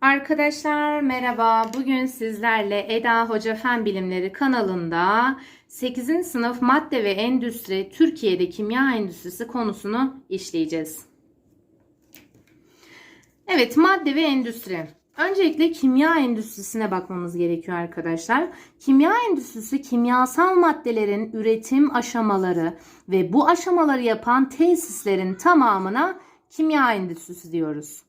Arkadaşlar merhaba. Bugün sizlerle Eda Hoca Fen Bilimleri kanalında 8. sınıf madde ve endüstri Türkiye'de kimya endüstrisi konusunu işleyeceğiz. Evet madde ve endüstri. Öncelikle kimya endüstrisine bakmamız gerekiyor arkadaşlar. Kimya endüstrisi kimyasal maddelerin üretim aşamaları ve bu aşamaları yapan tesislerin tamamına kimya endüstrisi diyoruz.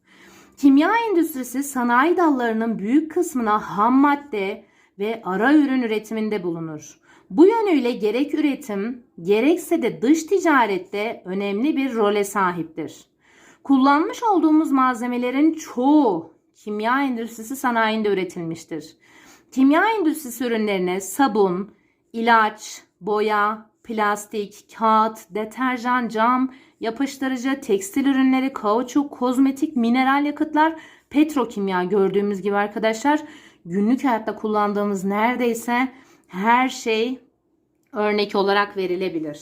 Kimya endüstrisi sanayi dallarının büyük kısmına ham madde ve ara ürün üretiminde bulunur. Bu yönüyle gerek üretim gerekse de dış ticarette önemli bir role sahiptir. Kullanmış olduğumuz malzemelerin çoğu kimya endüstrisi sanayinde üretilmiştir. Kimya endüstrisi ürünlerine sabun, ilaç, boya, plastik, kağıt, deterjan, cam, yapıştırıcı, tekstil ürünleri, kauçuk, kozmetik, mineral yakıtlar, petrokimya gördüğümüz gibi arkadaşlar günlük hayatta kullandığımız neredeyse her şey örnek olarak verilebilir.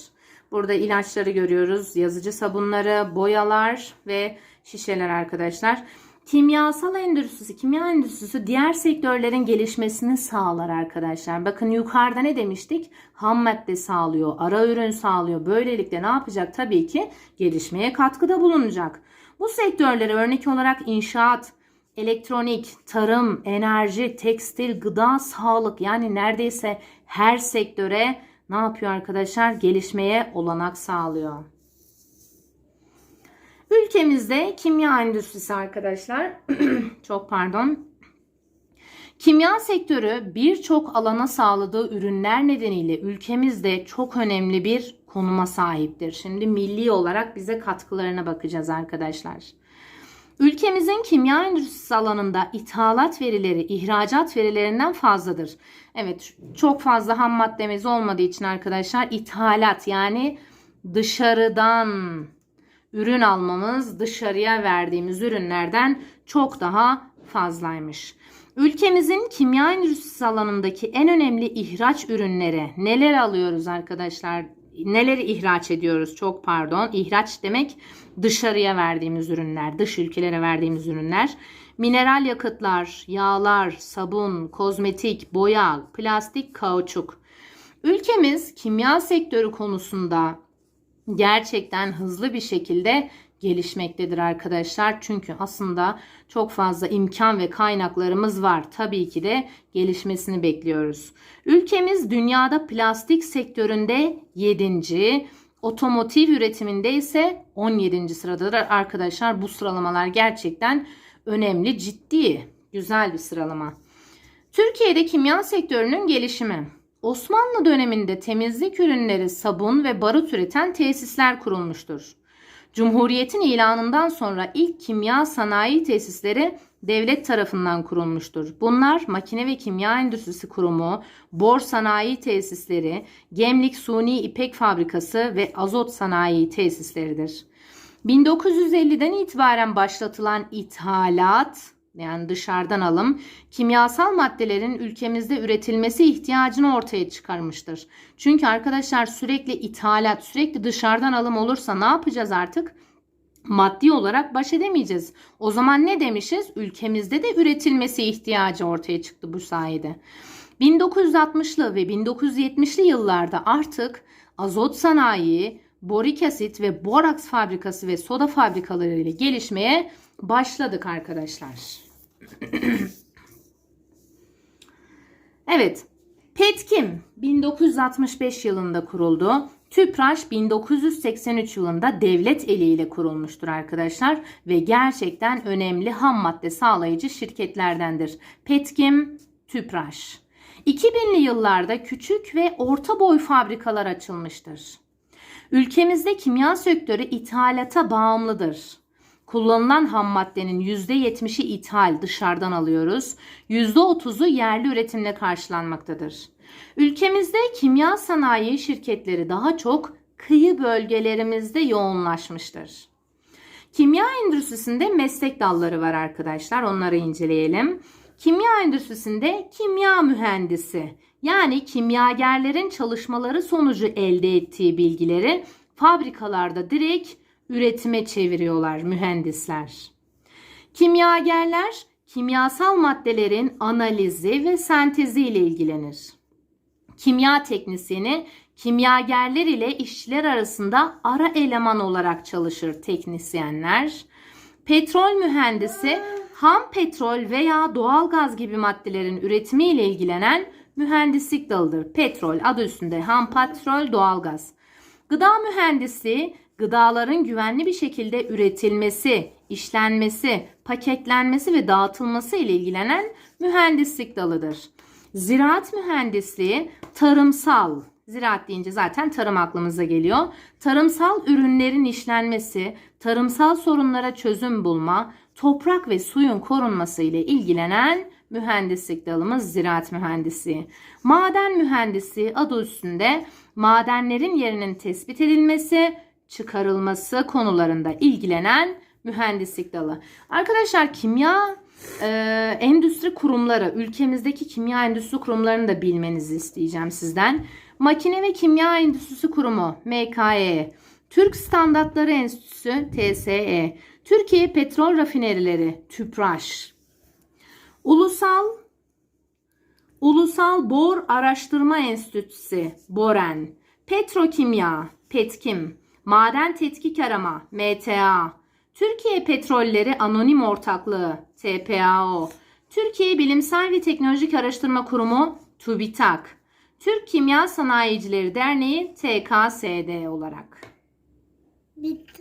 Burada ilaçları görüyoruz, yazıcı sabunları, boyalar ve şişeler arkadaşlar. Kimyasal endüstrisi, kimya endüstrisi diğer sektörlerin gelişmesini sağlar arkadaşlar. Bakın yukarıda ne demiştik? Ham madde sağlıyor, ara ürün sağlıyor. Böylelikle ne yapacak? Tabii ki gelişmeye katkıda bulunacak. Bu sektörlere örnek olarak inşaat, elektronik, tarım, enerji, tekstil, gıda, sağlık yani neredeyse her sektöre ne yapıyor arkadaşlar? Gelişmeye olanak sağlıyor. Ülkemizde kimya endüstrisi arkadaşlar çok pardon. Kimya sektörü birçok alana sağladığı ürünler nedeniyle ülkemizde çok önemli bir konuma sahiptir. Şimdi milli olarak bize katkılarına bakacağız arkadaşlar. Ülkemizin kimya endüstrisi alanında ithalat verileri ihracat verilerinden fazladır. Evet çok fazla ham maddemiz olmadığı için arkadaşlar ithalat yani dışarıdan ürün almamız dışarıya verdiğimiz ürünlerden çok daha fazlaymış. Ülkemizin kimya endüstrisi alanındaki en önemli ihraç ürünleri neler alıyoruz arkadaşlar? Neleri ihraç ediyoruz? Çok pardon. İhraç demek dışarıya verdiğimiz ürünler, dış ülkelere verdiğimiz ürünler. Mineral yakıtlar, yağlar, sabun, kozmetik, boya, plastik, kauçuk. Ülkemiz kimya sektörü konusunda gerçekten hızlı bir şekilde gelişmektedir arkadaşlar. Çünkü aslında çok fazla imkan ve kaynaklarımız var. Tabii ki de gelişmesini bekliyoruz. Ülkemiz dünyada plastik sektöründe 7. Otomotiv üretiminde ise 17. sıradadır arkadaşlar. Bu sıralamalar gerçekten önemli, ciddi, güzel bir sıralama. Türkiye'de kimya sektörünün gelişimi. Osmanlı döneminde temizlik ürünleri, sabun ve barut üreten tesisler kurulmuştur. Cumhuriyetin ilanından sonra ilk kimya sanayi tesisleri devlet tarafından kurulmuştur. Bunlar Makine ve Kimya Endüstrisi Kurumu, Bor Sanayi Tesisleri, Gemlik Suni İpek Fabrikası ve Azot Sanayi Tesisleridir. 1950'den itibaren başlatılan ithalat yani dışarıdan alım kimyasal maddelerin ülkemizde üretilmesi ihtiyacını ortaya çıkarmıştır. Çünkü arkadaşlar sürekli ithalat, sürekli dışarıdan alım olursa ne yapacağız artık? Maddi olarak baş edemeyeceğiz. O zaman ne demişiz? Ülkemizde de üretilmesi ihtiyacı ortaya çıktı bu sayede. 1960'lı ve 1970'li yıllarda artık azot sanayi, borik asit ve boraks fabrikası ve soda fabrikaları ile gelişmeye başladık arkadaşlar. Evet. Petkim 1965 yılında kuruldu. Tüpraş 1983 yılında devlet eliyle kurulmuştur arkadaşlar ve gerçekten önemli ham madde sağlayıcı şirketlerdendir. Petkim, Tüpraş. 2000'li yıllarda küçük ve orta boy fabrikalar açılmıştır. Ülkemizde kimya sektörü ithalata bağımlıdır. Kullanılan ham maddenin %70'i ithal dışarıdan alıyoruz. %30'u yerli üretimle karşılanmaktadır. Ülkemizde kimya sanayi şirketleri daha çok kıyı bölgelerimizde yoğunlaşmıştır. Kimya endüstrisinde meslek dalları var arkadaşlar. Onları inceleyelim. Kimya endüstrisinde kimya mühendisi yani kimyagerlerin çalışmaları sonucu elde ettiği bilgileri fabrikalarda direkt üretime çeviriyorlar mühendisler. Kimyagerler kimyasal maddelerin analizi ve sentezi ile ilgilenir. Kimya teknisyeni kimyagerler ile işçiler arasında ara eleman olarak çalışır teknisyenler. Petrol mühendisi ham petrol veya doğalgaz gibi maddelerin üretimi ile ilgilenen mühendislik dalıdır. Petrol adı üstünde ham petrol doğalgaz. Gıda mühendisi gıdaların güvenli bir şekilde üretilmesi, işlenmesi, paketlenmesi ve dağıtılması ile ilgilenen mühendislik dalıdır. Ziraat mühendisliği tarımsal, ziraat deyince zaten tarım aklımıza geliyor. Tarımsal ürünlerin işlenmesi, tarımsal sorunlara çözüm bulma, toprak ve suyun korunması ile ilgilenen mühendislik dalımız ziraat mühendisliği. Maden mühendisliği adı üstünde madenlerin yerinin tespit edilmesi, çıkarılması konularında ilgilenen mühendislik dalı. Arkadaşlar kimya e, endüstri kurumları, ülkemizdeki kimya endüstri kurumlarını da bilmenizi isteyeceğim sizden. Makine ve Kimya Endüstrisi Kurumu MKE, Türk Standartları Enstitüsü TSE, Türkiye Petrol Rafinerileri TÜPRAŞ, Ulusal Ulusal Bor Araştırma Enstitüsü BOREN, Petrokimya Petkim, Maden Tetkik Arama MTA, Türkiye Petrolleri Anonim Ortaklığı TPAO, Türkiye Bilimsel ve Teknolojik Araştırma Kurumu TÜBİTAK, Türk Kimya Sanayicileri Derneği TKSD olarak. Bitti.